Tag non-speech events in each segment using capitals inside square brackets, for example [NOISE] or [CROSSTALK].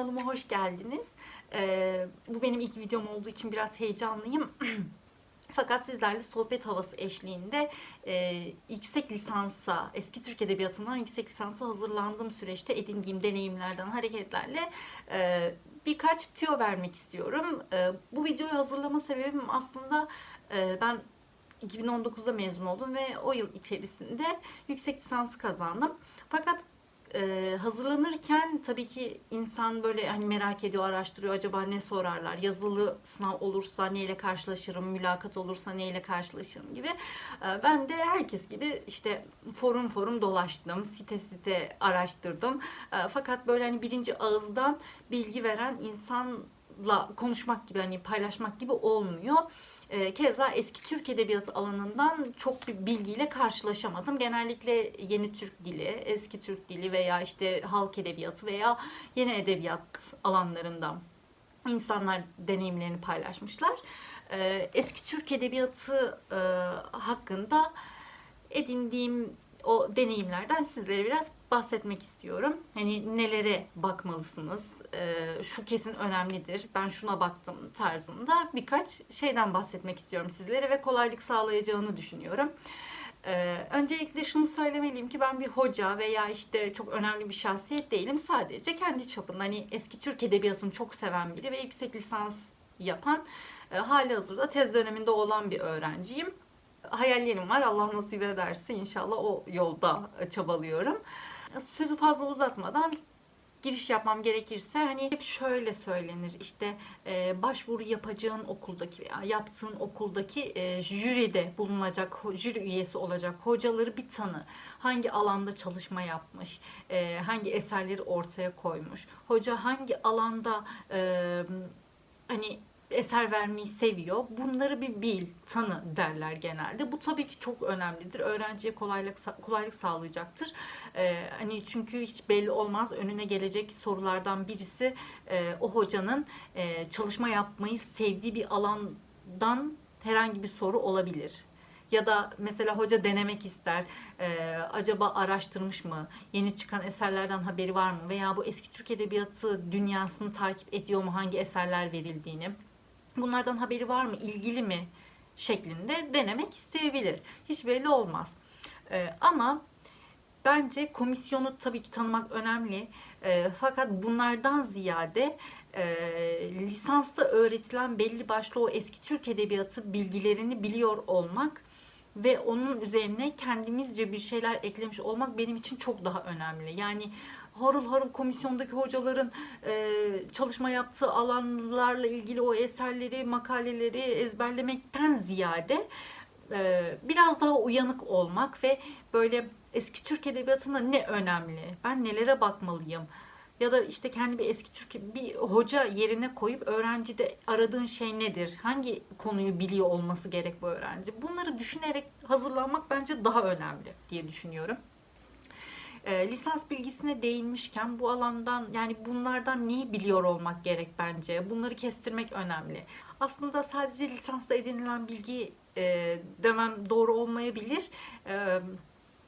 Kanalıma hoş geldiniz. Ee, bu benim ilk videom olduğu için biraz heyecanlıyım. [CLEARS THROAT] Fakat sizlerle sohbet havası eşliğinde e, yüksek lisansa, eski Türk Edebiyatı'ndan yüksek lisansa hazırlandığım süreçte edindiğim deneyimlerden hareketlerle e, birkaç tüyo vermek istiyorum. E, bu videoyu hazırlama sebebim aslında e, ben 2019'da mezun oldum ve o yıl içerisinde yüksek lisansı kazandım. Fakat e, hazırlanırken tabii ki insan böyle hani merak ediyor, araştırıyor. Acaba ne sorarlar? Yazılı sınav olursa neyle karşılaşırım? Mülakat olursa neyle karşılaşırım gibi. E, ben de herkes gibi işte forum forum dolaştım. Site site araştırdım. E, fakat böyle hani birinci ağızdan bilgi veren insanla konuşmak gibi hani paylaşmak gibi olmuyor. E, Keza eski Türk Edebiyatı alanından çok bir bilgiyle karşılaşamadım. Genellikle yeni Türk dili, eski Türk dili veya işte halk edebiyatı veya yeni edebiyat alanlarından insanlar deneyimlerini paylaşmışlar. E, Eski Türk Edebiyatı e, hakkında edindiğim o deneyimlerden sizlere biraz bahsetmek istiyorum. Hani nelere bakmalısınız, e, şu kesin önemlidir, ben şuna baktım tarzında birkaç şeyden bahsetmek istiyorum sizlere ve kolaylık sağlayacağını düşünüyorum. Ee, öncelikle şunu söylemeliyim ki ben bir hoca veya işte çok önemli bir şahsiyet değilim. Sadece kendi çapında hani eski Türk Edebiyatı'nı çok seven biri ve yüksek lisans yapan e, hali hazırda tez döneminde olan bir öğrenciyim hayallerim var. Allah nasip ederse inşallah o yolda çabalıyorum. Sözü fazla uzatmadan giriş yapmam gerekirse hani hep şöyle söylenir işte e, başvuru yapacağın okuldaki yaptığın okuldaki e, jüride bulunacak jüri üyesi olacak hocaları bir tanı. Hangi alanda çalışma yapmış e, hangi eserleri ortaya koymuş hoca hangi alanda e, hani eser vermeyi seviyor. Bunları bir bil, tanı derler genelde. Bu tabii ki çok önemlidir. Öğrenciye kolaylık kolaylık sağlayacaktır. Ee, hani çünkü hiç belli olmaz önüne gelecek sorulardan birisi e, o hocanın e, çalışma yapmayı sevdiği bir alandan herhangi bir soru olabilir ya da mesela hoca denemek ister. Ee, acaba araştırmış mı? Yeni çıkan eserlerden haberi var mı? Veya bu eski Türk Edebiyatı dünyasını takip ediyor mu? Hangi eserler verildiğini? Bunlardan haberi var mı, ilgili mi şeklinde denemek isteyebilir. Hiç belli olmaz. Ee, ama bence komisyonu tabii ki tanımak önemli. Ee, fakat bunlardan ziyade e, lisansta öğretilen belli başlı o eski Türk Edebiyatı bilgilerini biliyor olmak ve onun üzerine kendimizce bir şeyler eklemiş olmak benim için çok daha önemli. Yani harıl harıl komisyondaki hocaların e, çalışma yaptığı alanlarla ilgili o eserleri, makaleleri ezberlemekten ziyade e, biraz daha uyanık olmak ve böyle eski Türk edebiyatında ne önemli, ben nelere bakmalıyım ya da işte kendi bir eski Türk bir hoca yerine koyup öğrencide aradığın şey nedir? Hangi konuyu biliyor olması gerek bu öğrenci? Bunları düşünerek hazırlanmak bence daha önemli diye düşünüyorum. E, lisans bilgisine değinmişken bu alandan yani bunlardan neyi biliyor olmak gerek bence. Bunları kestirmek önemli. Aslında sadece lisansta edinilen bilgi e, demem doğru olmayabilir. E,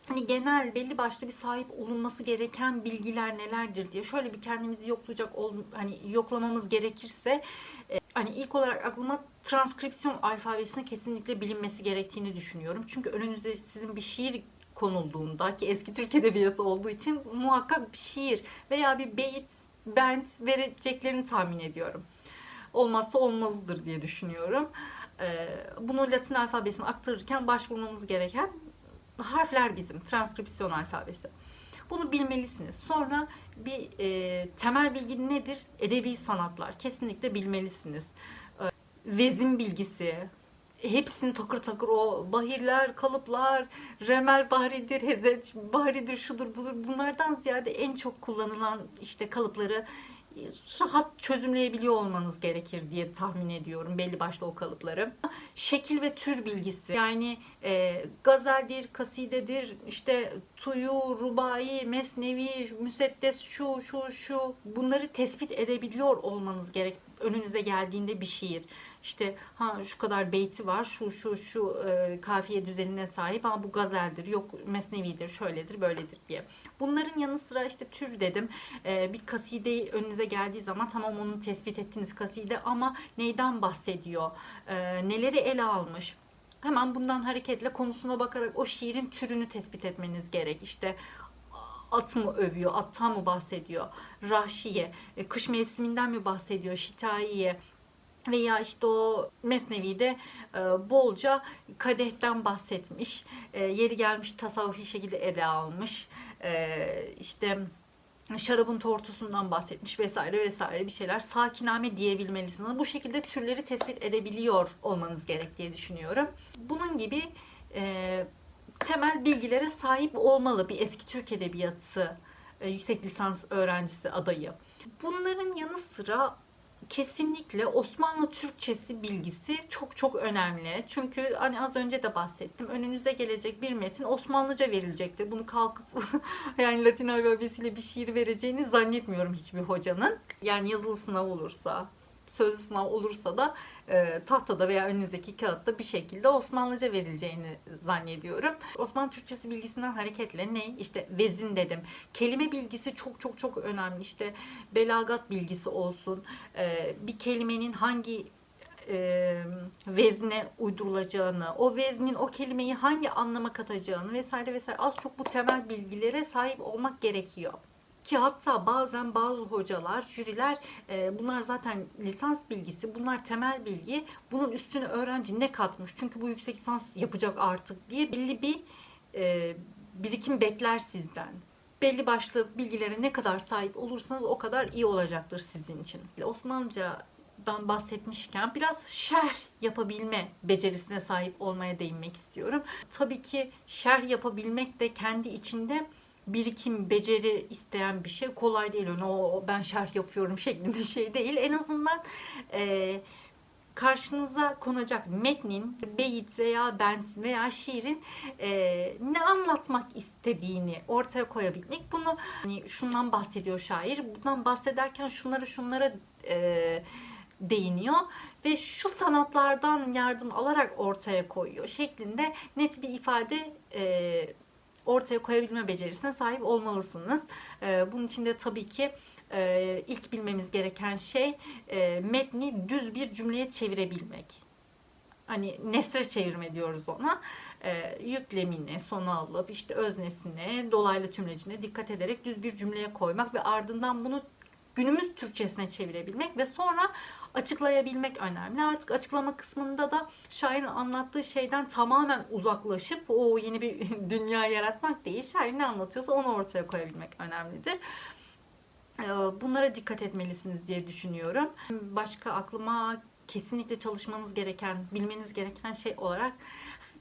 hani genel belli başlı bir sahip olunması gereken bilgiler nelerdir diye şöyle bir kendimizi yoklayacak ol, hani yoklamamız gerekirse e, hani ilk olarak aklıma transkripsiyon alfabesine kesinlikle bilinmesi gerektiğini düşünüyorum. Çünkü önünüzde sizin bir şiir konulduğunda ki eski Türk Edebiyatı olduğu için muhakkak bir şiir veya bir beyit, bent vereceklerini tahmin ediyorum. Olmazsa olmazdır diye düşünüyorum. Ee, bunu Latin alfabesine aktarırken başvurmamız gereken harfler bizim, transkripsiyon alfabesi. Bunu bilmelisiniz. Sonra bir e, temel bilgi nedir? Edebi sanatlar. Kesinlikle bilmelisiniz. E, vezin bilgisi, hepsini takır takır o bahirler, kalıplar, remel bahridir, hezeç bahridir, şudur budur. Bunlardan ziyade en çok kullanılan işte kalıpları rahat çözümleyebiliyor olmanız gerekir diye tahmin ediyorum belli başlı o kalıpları. Şekil ve tür bilgisi yani e, gazeldir, kasidedir, işte tuyu, rubai, mesnevi, müseddes şu şu şu bunları tespit edebiliyor olmanız gerek önünüze geldiğinde bir şiir işte ha şu kadar beyti var, şu şu şu e, kafiye düzenine sahip ama bu gazeldir, yok mesnevidir, şöyledir, böyledir diye. Bunların yanı sıra işte tür dedim. E, bir kaside önünüze geldiği zaman tamam onu tespit ettiğiniz kaside ama neyden bahsediyor, e, neleri ele almış. Hemen bundan hareketle konusuna bakarak o şiirin türünü tespit etmeniz gerek. İşte at mı övüyor, attan mı bahsediyor, rahşiye, e, kış mevsiminden mi bahsediyor, şitaiye veya işte o Mesnevi'de e, bolca kadehten bahsetmiş, e, yeri gelmiş tasavvufi şekilde ele almış, e, işte şarabın tortusundan bahsetmiş vesaire vesaire bir şeyler sakiname diyebilmelisiniz. Bu şekilde türleri tespit edebiliyor olmanız gerek diye düşünüyorum. Bunun gibi e, temel bilgilere sahip olmalı bir eski Türk Edebiyatı e, yüksek lisans öğrencisi adayı. Bunların yanı sıra kesinlikle Osmanlı Türkçesi bilgisi çok çok önemli. Çünkü hani az önce de bahsettim. Önünüze gelecek bir metin Osmanlıca verilecektir. Bunu kalkıp [LAUGHS] yani Latin alfabesiyle bir şiir vereceğini zannetmiyorum hiçbir hocanın. Yani yazılı sınav olursa, sözlü sınav olursa da e, tahtada veya önünüzdeki kağıtta bir şekilde Osmanlıca verileceğini zannediyorum. Osmanlı Türkçesi bilgisinden hareketle ne? İşte vezin dedim. Kelime bilgisi çok çok çok önemli. İşte belagat bilgisi olsun. E, bir kelimenin hangi e, vezne uydurulacağını, o veznin o kelimeyi hangi anlama katacağını vesaire vesaire az çok bu temel bilgilere sahip olmak gerekiyor. Ki hatta bazen bazı hocalar, jüriler e, bunlar zaten lisans bilgisi, bunlar temel bilgi. Bunun üstüne öğrenci ne katmış? Çünkü bu yüksek lisans yapacak artık diye belli bir e, birikim bekler sizden. Belli başlı bilgilere ne kadar sahip olursanız o kadar iyi olacaktır sizin için. Osmanlıcadan bahsetmişken biraz şerh yapabilme becerisine sahip olmaya değinmek istiyorum. Tabii ki şerh yapabilmek de kendi içinde birikim, beceri isteyen bir şey. Kolay değil. Yani o ben şerh yapıyorum şeklinde şey değil. En azından e, karşınıza konacak metnin, beyit veya bent veya şiirin e, ne anlatmak istediğini ortaya koyabilmek. Bunu hani şundan bahsediyor şair. Bundan bahsederken şunları şunlara e, değiniyor ve şu sanatlardan yardım alarak ortaya koyuyor şeklinde net bir ifade e, ortaya koyabilme becerisine sahip olmalısınız. E, bunun için de tabii ki e, ilk bilmemiz gereken şey e, metni düz bir cümleye çevirebilmek. Hani nesre çevirme diyoruz ona. E, yüklemine, sona alıp işte öznesine, dolaylı tümlecine dikkat ederek düz bir cümleye koymak ve ardından bunu günümüz Türkçesine çevirebilmek ve sonra açıklayabilmek önemli. Artık açıklama kısmında da şairin anlattığı şeyden tamamen uzaklaşıp o yeni bir [LAUGHS] dünya yaratmak değil. Şair ne anlatıyorsa onu ortaya koyabilmek önemlidir. Ee, Bunlara dikkat etmelisiniz diye düşünüyorum. Başka aklıma kesinlikle çalışmanız gereken, bilmeniz gereken şey olarak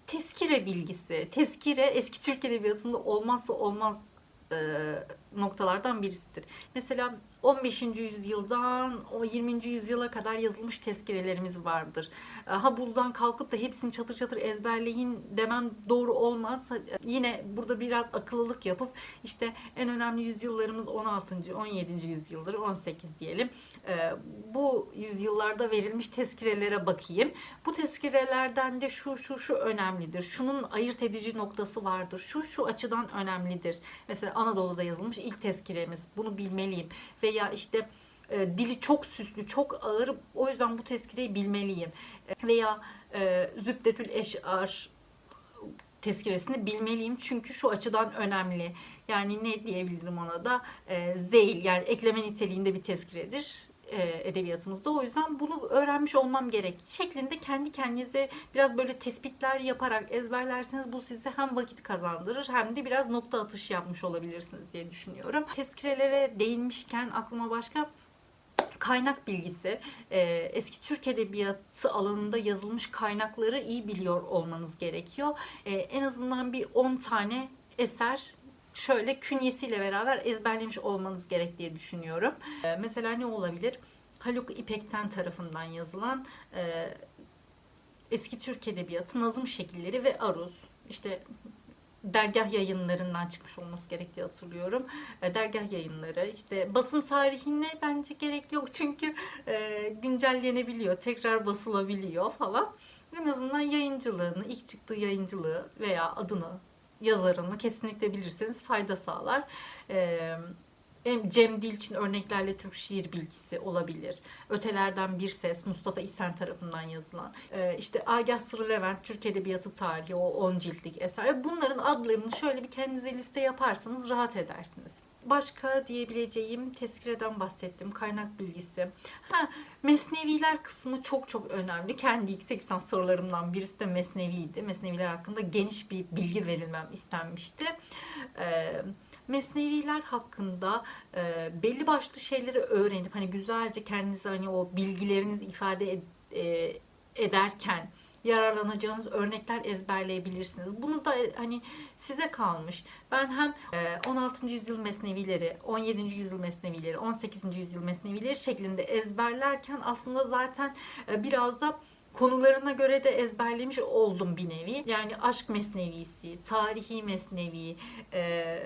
tezkire bilgisi. Tezkire eski Türk Edebiyatı'nda olmazsa olmaz e, noktalardan birisidir. Mesela 15. yüzyıldan o 20. yüzyıla kadar yazılmış tezkirelerimiz vardır. E, Ha buradan kalkıp da hepsini çatır çatır ezberleyin demem doğru olmaz. Ha, Yine burada biraz akıllılık yapıp işte en önemli yüzyıllarımız 16. 17. yüzyıldır 18 diyelim. E, Bu yüzyıllarda verilmiş tezkirelere bakayım. Bu tezkirelerden de şu şu şu önemlidir. Şunun ayırt edici noktası vardır. Şu şu açıdan önemlidir. Mesela Anadolu'da yazılmış ilk tezkiremiz. Bunu bilmeliyim. Veya işte e, dili çok süslü, çok ağır. O yüzden bu tezkireyi bilmeliyim. E, veya e, Zübdetül Eş'ar tezkiresini bilmeliyim çünkü şu açıdan önemli. Yani ne diyebilirim ona da e, zeyl yani ekleme niteliğinde bir tezkiredir e, edebiyatımızda. O yüzden bunu öğrenmiş olmam gerek şeklinde kendi kendinize biraz böyle tespitler yaparak ezberlerseniz bu size hem vakit kazandırır hem de biraz nokta atışı yapmış olabilirsiniz diye düşünüyorum. Tezkirelere değinmişken aklıma başka kaynak bilgisi, e, eski Türk Edebiyatı alanında yazılmış kaynakları iyi biliyor olmanız gerekiyor. E, en azından bir 10 tane eser şöyle künyesiyle beraber ezberlemiş olmanız gerek diye düşünüyorum. E, mesela ne olabilir? Haluk İpekten tarafından yazılan e, eski Türk Edebiyatı nazım şekilleri ve aruz. İşte dergah yayınlarından çıkmış olması gerektiği hatırlıyorum. E, dergah yayınları işte basın tarihine bence gerek yok [LAUGHS] çünkü e, güncellenebiliyor, tekrar basılabiliyor falan. En azından yayıncılığını, ilk çıktığı yayıncılığı veya adını, yazarını kesinlikle bilirseniz fayda sağlar. E, hem Cem Dilçin örneklerle Türk şiir bilgisi olabilir. Ötelerden bir ses Mustafa İsen tarafından yazılan. Ee, işte Agah Sırrı Levent Türk Edebiyatı Tarihi o 10 ciltlik eser. Bunların adlarını şöyle bir kendinize liste yaparsanız rahat edersiniz. Başka diyebileceğim tezkireden bahsettim. Kaynak bilgisi. Ha, Mesneviler kısmı çok çok önemli. Kendi yüksek lisans sorularımdan birisi de Mesnevi'ydi. Mesneviler hakkında geniş bir bilgi verilmem istenmişti. Ee, Mesneviler hakkında e, belli başlı şeyleri öğrenip hani güzelce kendinizi hani o bilgilerinizi ifade ed- e, ederken yararlanacağınız örnekler ezberleyebilirsiniz. Bunu da e, hani size kalmış. Ben hem e, 16. yüzyıl mesnevileri, 17. yüzyıl mesnevileri, 18. yüzyıl mesnevileri şeklinde ezberlerken aslında zaten e, biraz da konularına göre de ezberlemiş oldum bir nevi. Yani aşk mesnevisi, tarihi mesnevi, e,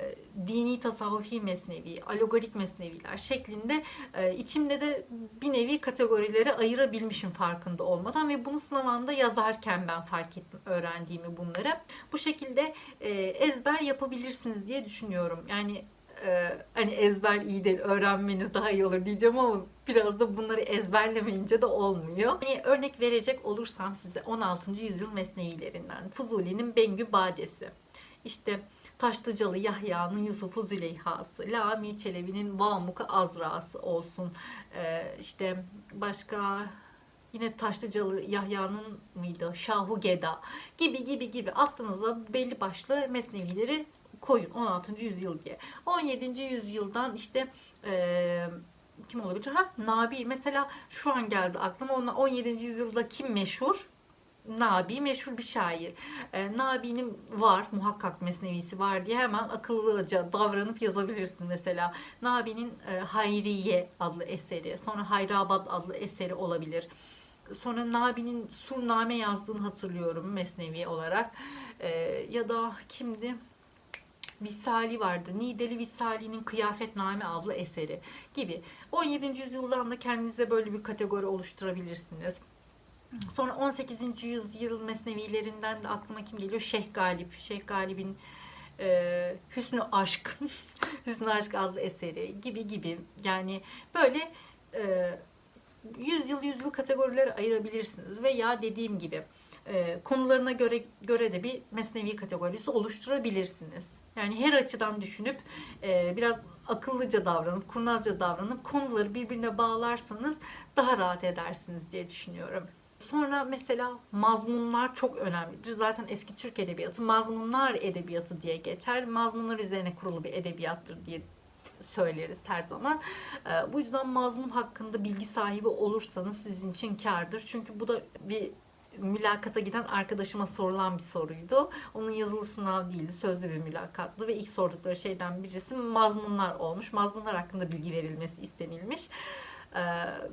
dini tasavvufi mesnevi, alogorik mesneviler şeklinde e, içimde de bir nevi kategorilere ayırabilmişim farkında olmadan ve bunu sınavanda yazarken ben fark ettim öğrendiğimi bunları. Bu şekilde e, ezber yapabilirsiniz diye düşünüyorum. Yani e, hani ezber iyi değil, öğrenmeniz daha iyi olur diyeceğim ama biraz da bunları ezberlemeyince de olmuyor. Hani örnek verecek olursam size 16. yüzyıl mesnevilerinden Fuzuli'nin Bengü Badesi. İşte Taşlıcalı Yahya'nın Yusuf'u Züleyha'sı, Lami Çelebi'nin Vamuk'u Azra'sı olsun. Ee, işte başka yine Taşlıcalı Yahya'nın mıydı? Şahu Geda gibi gibi gibi aklınıza belli başlı mesnevileri koyun 16. yüzyıl diye. 17. yüzyıldan işte eee kim olabilir? Ha Nabi mesela şu an geldi aklıma. Ona 17. yüzyılda kim meşhur? Nabi meşhur bir şair. E, Nabi'nin var muhakkak mesnevisi var diye hemen akıllıca davranıp yazabilirsin mesela. Nabi'nin e, Hayriye adlı eseri, sonra Hayrabad adlı eseri olabilir. Sonra Nabi'nin Surname yazdığını hatırlıyorum mesnevi olarak. E, ya da kimdi? Visali vardı. Nideli Visali'nin Kıyafetname adlı eseri gibi. 17. yüzyıldan da kendinize böyle bir kategori oluşturabilirsiniz. Sonra 18. yüzyıl mesnevilerinden de aklıma kim geliyor? Şeyh Galip. Şeyh Galip'in e, Hüsnü Aşk, [LAUGHS] Hüsnü Aşk adlı eseri gibi gibi. Yani böyle e, yüzyıl yüzyıl kategorilere ayırabilirsiniz. Veya dediğim gibi e, konularına göre göre de bir mesnevi kategorisi oluşturabilirsiniz. Yani her açıdan düşünüp e, biraz akıllıca davranıp, kurnazca davranıp konuları birbirine bağlarsanız daha rahat edersiniz diye düşünüyorum. Sonra mesela mazmunlar çok önemlidir. Zaten eski Türk edebiyatı mazmunlar edebiyatı diye geçer. Mazmunlar üzerine kurulu bir edebiyattır diye söyleriz her zaman. Ee, bu yüzden mazmun hakkında bilgi sahibi olursanız sizin için kârdır. Çünkü bu da bir mülakata giden arkadaşıma sorulan bir soruydu. Onun yazılı sınav değildi, sözlü bir mülakattı ve ilk sordukları şeyden birisi mazmunlar olmuş. Mazmunlar hakkında bilgi verilmesi istenilmiş. Ee,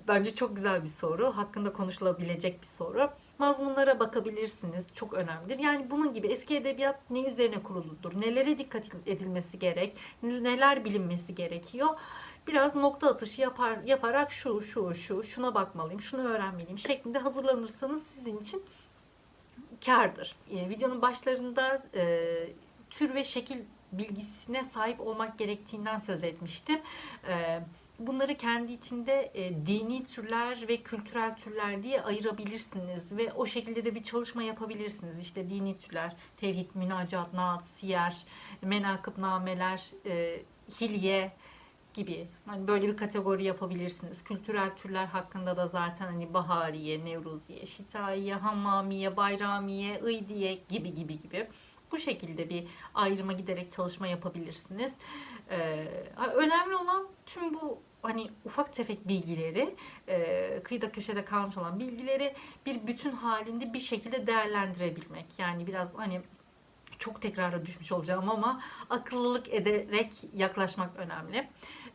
bence çok güzel bir soru. Hakkında konuşulabilecek bir soru. Mazmunlara bakabilirsiniz. Çok önemlidir. Yani bunun gibi eski edebiyat ne üzerine kuruludur? Nelere dikkat edilmesi gerek? Neler bilinmesi gerekiyor? Biraz nokta atışı yapar, yaparak şu, şu, şu, şuna bakmalıyım, şunu öğrenmeliyim şeklinde hazırlanırsanız sizin için kârdır. E, videonun başlarında e, tür ve şekil bilgisine sahip olmak gerektiğinden söz etmiştim. E, bunları kendi içinde e, dini türler ve kültürel türler diye ayırabilirsiniz ve o şekilde de bir çalışma yapabilirsiniz. İşte dini türler, tevhid, münacat, naat, siyer, menakıb nameler, e, hilye gibi. Hani böyle bir kategori yapabilirsiniz. Kültürel türler hakkında da zaten hani Bahariye, Nevruziye, Şitaiye, Hammamiye, Bayramiye, Iydiye gibi gibi gibi. Bu şekilde bir ayrıma giderek çalışma yapabilirsiniz. Ee, önemli olan tüm bu hani ufak tefek bilgileri, e, kıyıda köşede kalmış olan bilgileri bir bütün halinde bir şekilde değerlendirebilmek. Yani biraz hani çok tekrara düşmüş olacağım ama akıllılık ederek yaklaşmak önemli.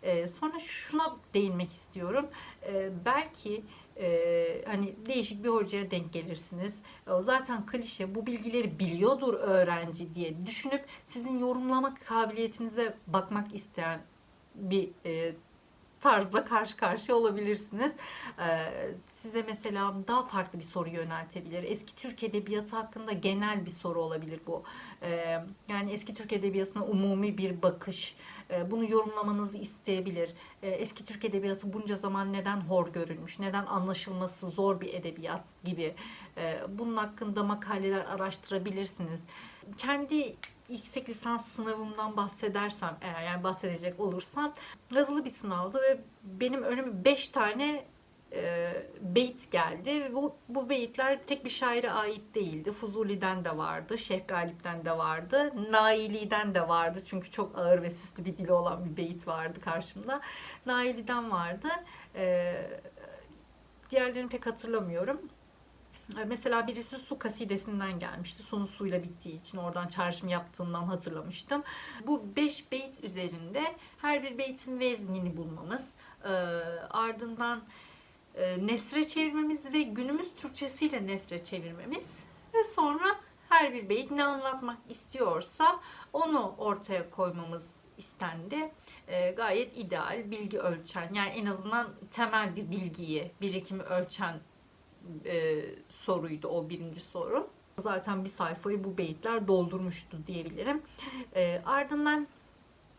E, sonra şuna değinmek istiyorum. E, belki e, hani değişik bir hocaya denk gelirsiniz. E, zaten klişe bu bilgileri biliyordur öğrenci diye düşünüp sizin yorumlama kabiliyetinize bakmak isteyen bir e, tarzla karşı karşıya olabilirsiniz. Ee, size mesela daha farklı bir soru yöneltebilir. Eski Türk Edebiyatı hakkında genel bir soru olabilir bu. Ee, yani eski Türk Edebiyatı'na umumi bir bakış. Ee, bunu yorumlamanızı isteyebilir. Ee, eski Türk Edebiyatı bunca zaman neden hor görülmüş, neden anlaşılması zor bir edebiyat gibi. Ee, bunun hakkında makaleler araştırabilirsiniz. Kendi yüksek lisans sınavımdan bahsedersem eğer yani bahsedecek olursam yazılı bir sınavdı ve benim önüme 5 tane e, beyit geldi ve bu, bu beyitler tek bir şaire ait değildi. Fuzuli'den de vardı, Şeyh Galip'ten de vardı, Naili'den de vardı çünkü çok ağır ve süslü bir dili olan bir beyit vardı karşımda. Naili'den vardı. E, diğerlerini pek hatırlamıyorum. E, Mesela birisi su kasidesinden gelmişti. Sonu suyla bittiği için oradan çağrışım yaptığından hatırlamıştım. Bu beş beyt üzerinde her bir beytin veznini bulmamız, e, ardından e, nesre çevirmemiz ve günümüz Türkçesiyle nesre çevirmemiz ve sonra her bir beyt ne anlatmak istiyorsa onu ortaya koymamız istendi. E, gayet ideal, bilgi ölçen yani en azından temel bir bilgiyi, birikimi ölçen e, soruydu o birinci soru. Zaten bir sayfayı bu beyitler doldurmuştu diyebilirim. E, ardından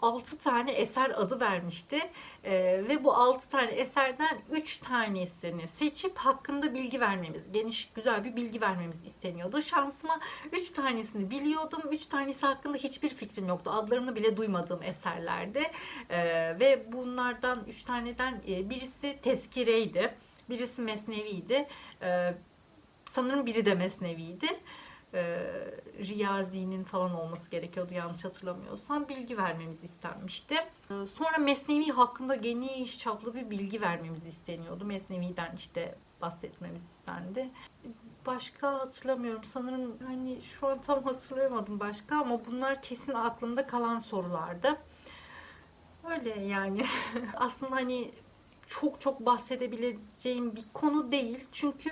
6 tane eser adı vermişti E, ve bu 6 tane eserden 3 tanesini seçip hakkında bilgi vermemiz, geniş güzel bir bilgi vermemiz isteniyordu. Şansıma 3 tanesini biliyordum, 3 tanesi hakkında hiçbir fikrim yoktu. Adlarını bile duymadığım eserlerdi E, ve bunlardan 3 taneden e, birisi tezkireydi, birisi mesneviydi. E, sanırım biri de mesneviydi e, Riyazi'nin falan olması gerekiyordu yanlış hatırlamıyorsam bilgi vermemiz istenmişti. E, sonra Mesnevi hakkında geniş çaplı bir bilgi vermemiz isteniyordu. Mesnevi'den işte bahsetmemiz istendi. Başka hatırlamıyorum. Sanırım hani şu an tam hatırlayamadım başka ama bunlar kesin aklımda kalan sorulardı. Öyle yani. [LAUGHS] Aslında hani çok çok bahsedebileceğim bir konu değil. Çünkü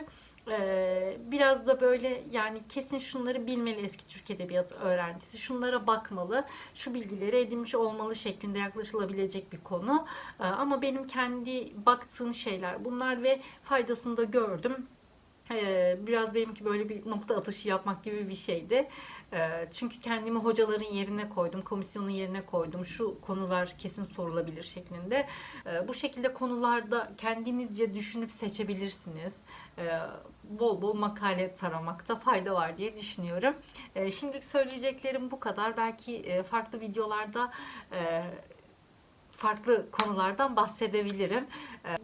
ee, biraz da böyle yani kesin şunları bilmeli eski Türk Edebiyatı öğrencisi. Şunlara bakmalı, şu bilgileri edinmiş olmalı şeklinde yaklaşılabilecek bir konu. Ee, ama benim kendi baktığım şeyler bunlar ve faydasını da gördüm. Ee, biraz benimki böyle bir nokta atışı yapmak gibi bir şeydi. Çünkü kendimi hocaların yerine koydum, komisyonun yerine koydum. Şu konular kesin sorulabilir şeklinde. Bu şekilde konularda kendinizce düşünüp seçebilirsiniz. Ee, bol bol makale taramakta fayda var diye düşünüyorum. Ee, şimdilik söyleyeceklerim bu kadar. Belki e, farklı videolarda e, farklı konulardan bahsedebilirim.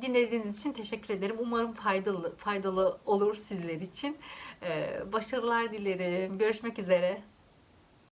Dinlediğiniz için teşekkür ederim. Umarım faydalı faydalı olur sizler için. Başarılar dilerim. Görüşmek üzere.